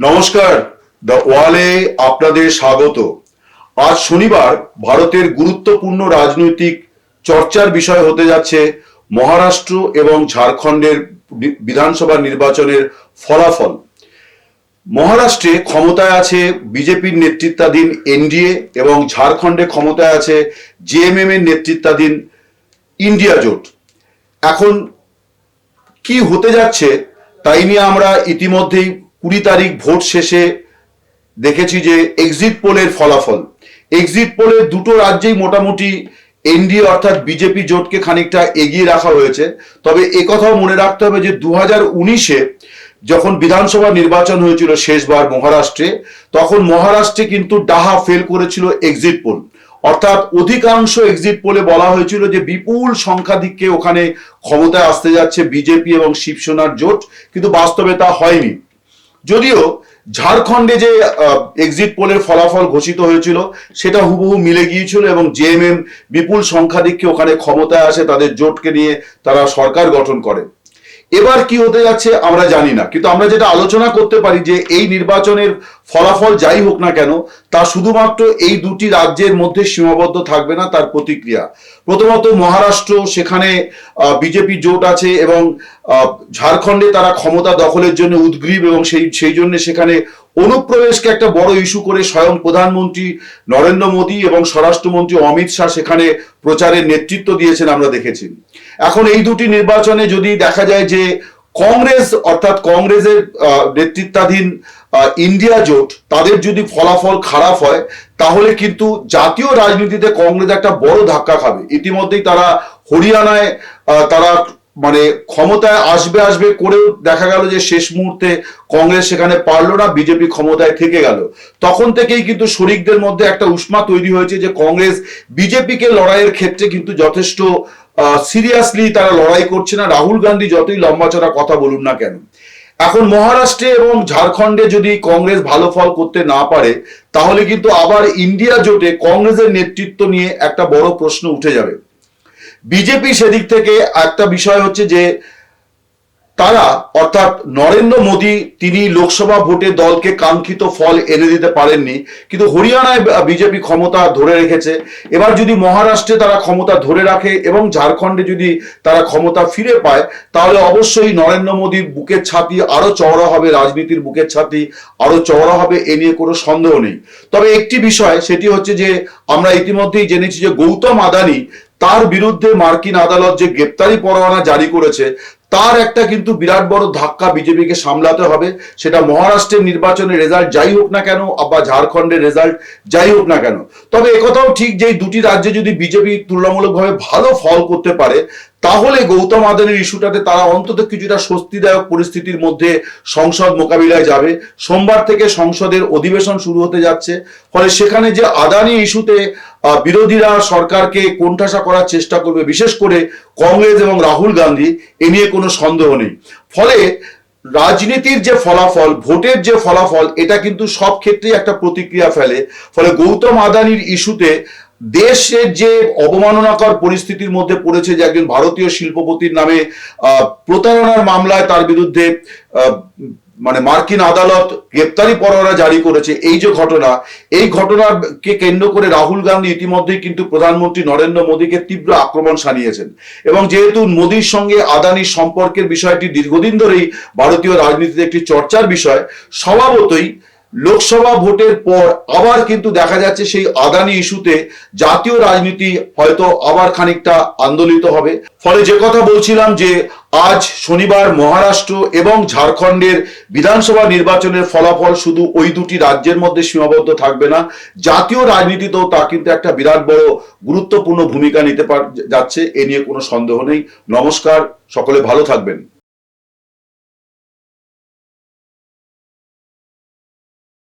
নমস্কার, দ্য ওয়ালে আপনাদের স্বাগত। আজ শনিবার ভারতের গুরুত্বপূর্ণ রাজনৈতিক চর্চার বিষয় হতে যাচ্ছে মহারাষ্ট্র এবং ঝাড়খণ্ডের বি- বিধানসভা নির্বাচনের ফলাফল। মহারাষ্ট্রে ক্ষমতায় আছে বিজেপির নেতৃত্বাধীন এনডিএ এবং ঝাড়খণ্ডে ক্ষমতায় আছে জেএমএম এর নেতৃত্বাধীন ইন্ডিয়া জোট। এখন কি হতে যাচ্ছে তাই নিয়ে আমরা ইতিমধ্যেই কুড়ি তারিখ ভোট শেষে দেখেছি যে এক্সিট পোলের ফলাফল। এক্সিট পোলে দুটো রাজ্যেই মোটামুটি এনডিএ অর্থাৎ বিজেপি জোটকে খানিকটা এগিয়ে রাখা হয়েছে। তবে একথাও মনে রাখতে হবে যে দু হাজার উনিশে যখন বিধানসভা নির্বাচন হয়েছিল শেষবার মহারাষ্ট্রে, তখন মহারাষ্ট্রে কিন্তু ডাহা ফেল করেছিল এক্সিট পোল অর্থাৎ অধিকাংশ এক্সিট পোলে বলা হয়েছিল যে বিপুল সংখ্যাধিক্যে ওখানে ক্ষমতায় আসতে যাচ্ছে বিজেপি এবং শিবসেনার জোট, কিন্তু বাস্তবে তা হয়নি। যদিও ঝাড়খণ্ডে যে এক্সিট পোলের ফলাফল ঘোষিত হয়েছিল, সেটা হুবহু মিলে গিয়েছিল এবং জেএমএম বিপুল সংখ্যাধিক্যে ওখানে ক্ষমতায় আসে, তাদের জোটকে নিয়ে তারা সরকার গঠন করে। এবার কি হতে যাচ্ছে আমরা জানি না। কিন্তু আমরা যেটা আলোচনা করতে পারি যে এই নির্বাচনের ফলাফল যাই হোক না কেন, তা শুধুমাত্র এই দুটি রাজ্যের মধ্যে সীমাবদ্ধ থাকবে না তার প্রতিক্রিয়া। প্রথমত মহারাষ্ট্র, সেখানে বিজেপি জোট আছে এবং ঝাড়খণ্ডে তারা ক্ষমতা দখলের জন্য উদ্গ্রীব এবং সেই সেই জন্য সেখানে অনুপ্রবেশকে একটা বড় ইস্যু করে স্বয়ং প্রধানমন্ত্রী নরেন্দ্র মোদী এবং স্বরাষ্ট্রমন্ত্রী অমিত শাহ সেখানে প্রচারের নেতৃত্ব দিয়েছেন আমরা দেখেছি। এখন এই দুটি নির্বাচনে যদি দেখা যায় যে কংগ্রেস অর্থাৎ কংগ্রেসের নেতৃত্বাধীন ইন্ডিয়া জোট, তাদের যদি ফলাফল খারাপ হয়, তাহলে কিন্তু জাতীয় রাজনীতিতে কংগ্রেস একটা বড় ধাক্কা খাবে। ইতিমধ্যেই তারা হরিয়ানায় তারা মানে ক্ষমতায় আসবে আসবে করেও দেখা গেল যে শেষ মুহূর্তে কংগ্রেস সেখানে পারল না, বিজেপি ক্ষমতায় থেকে গেল। তখন থেকেই কিন্তু শরিকদের মধ্যে একটা উষ্মা তৈরি হয়েছে যে কংগ্রেস বিজেপিকে লড়াইয়ের ক্ষেত্রে কিন্তু যথেষ্ট সিরিয়াসলি তারা লড়াই করছে না। রাহুল গান্ধী যতই লম্বা চড়া কথা বলুন না কেন। এখন মহারাষ্ট্রে এবং ঝাড়খণ্ডে যদি কংগ্রেস ভালো ফল করতে না পারে, তাহলে কিন্তু আবার ইন্ডিয়া জোটে কংগ্রেসের নেতৃত্ব নিয়ে একটা বড় প্রশ্ন উঠে যাবে। বিজেপি সেদিক থেকে একটা বিষয় হচ্ছে যে, তারা, অর্থাৎ নরেন্দ্র মোদী, তিনি লোকসভা ভোটে দলকে কাঙ্ক্ষিত ফল এনে দিতে পারেননি। কিন্তু হরিয়ানায় বিজেপি ক্ষমতা ধরে রেখেছে। এবার যদি মহারাষ্ট্রে তারা ক্ষমতা ধরে রাখে এবং ঝাড়খণ্ডে যদি তারা ক্ষমতা ফিরে পায়, তাহলে অবশ্যই নরেন্দ্র মোদীর বুকের ছাতি আরও চওড়া হবে, রাজনীতির বুকের ছাতি আরও চওড়া হবে, এ নিয়ে কোনো সন্দেহ নেই। তবে একটি বিষয়, সেটি হচ্ছে যে, আমরা ইতিমধ্যেই জেনেছি যে গৌতম আদানি তার বিরুদ্ধে মার্কিন আদালত যে গ্রেপ্তারি পরোয়ানা জারি করেছে, তার একটা কিন্তু বিরাট বড় ধাক্কা বিজেপিকে সামলাতে হবে। সেটা মহারাষ্ট্রের নির্বাচনের রেজাল্ট যাই হোক না কেন, বা ঝাড়খণ্ডের রেজাল্ট যাই হোক না কেন। তবে একথাও ঠিক যে দুটি রাজ্যে যদি বিজেপি তুলনামূলকভাবে ভালো ফল করতে পারে তাহলে গৌতম আদানির ইস্যুটাতে তারা অন্তত কিছুটা স্বস্তিদায়ক পরিস্থিতির মধ্যে সংসদ মোকাবিলায় যাবে। সোমবার থেকে সংসদের অধিবেশন শুরু হতে যাচ্ছে। ফলে সেখানে যে আদানি ইস্যুতে বিরোধীরা সরকারকে কোণঠাসা করার চেষ্টা করবে, বিশেষ করে কংগ্রেস এবং রাহুল গান্ধী, এ নিয়ে কোনো সন্দেহ নেই। ফলে রাজনীতির যে ফলাফল, ভোটের যে ফলাফল, এটা কিন্তু সব ক্ষেত্রেই একটা প্রতিক্রিয়া ফেলে। ফলে গৌতম আদানির ইস্যুতে দেশের যে অবমাননাকর পরিস্থিতির মধ্যে পড়েছে যে একজন ভারতীয় শিল্পপতির নামে প্রতারণার মামলায় তার বিরুদ্ধে মানে মার্কিন আদালত গ্রেপ্তারি পরোয়ানা জারি করেছে। এই যে ঘটনা, এই ঘটনাকে কেন্দ্র করে রাহুল গান্ধী ইতিমধ্যেই কিন্তু প্রধানমন্ত্রী নরেন্দ্র মোদীকে তীব্র আক্রমণ সানিয়েছেন এবং যেহেতু মোদীর সঙ্গে আদানির সম্পর্কের বিষয়টি দীর্ঘদিন ধরেই ভারতীয় রাজনীতিতে একটি চর্চার বিষয়, স্বভাবতই লোকসভা ভোটের পর আবার কিন্তু দেখা যাচ্ছে সেই আদানি ইস্যুতে জাতীয় রাজনীতি হয়তো আবার খানিকটা আন্দোলিত হবে। ফলে যে কথা বলছিলাম যে আজ শনিবার মহারাষ্ট্র এবং ঝাড়খণ্ডের বিধানসভা নির্বাচনের ফলাফল শুধু ওই দুটি রাজ্যের মধ্যে সীমাবদ্ধ থাকবে না, জাতীয় রাজনীতিতেও তা কিন্তু একটা বিরাট বড় গুরুত্বপূর্ণ ভূমিকা নিতে পার, যাচ্ছে, এ নিয়ে কোনো সন্দেহ নেই। নমস্কার, সকলে ভালো থাকবেন।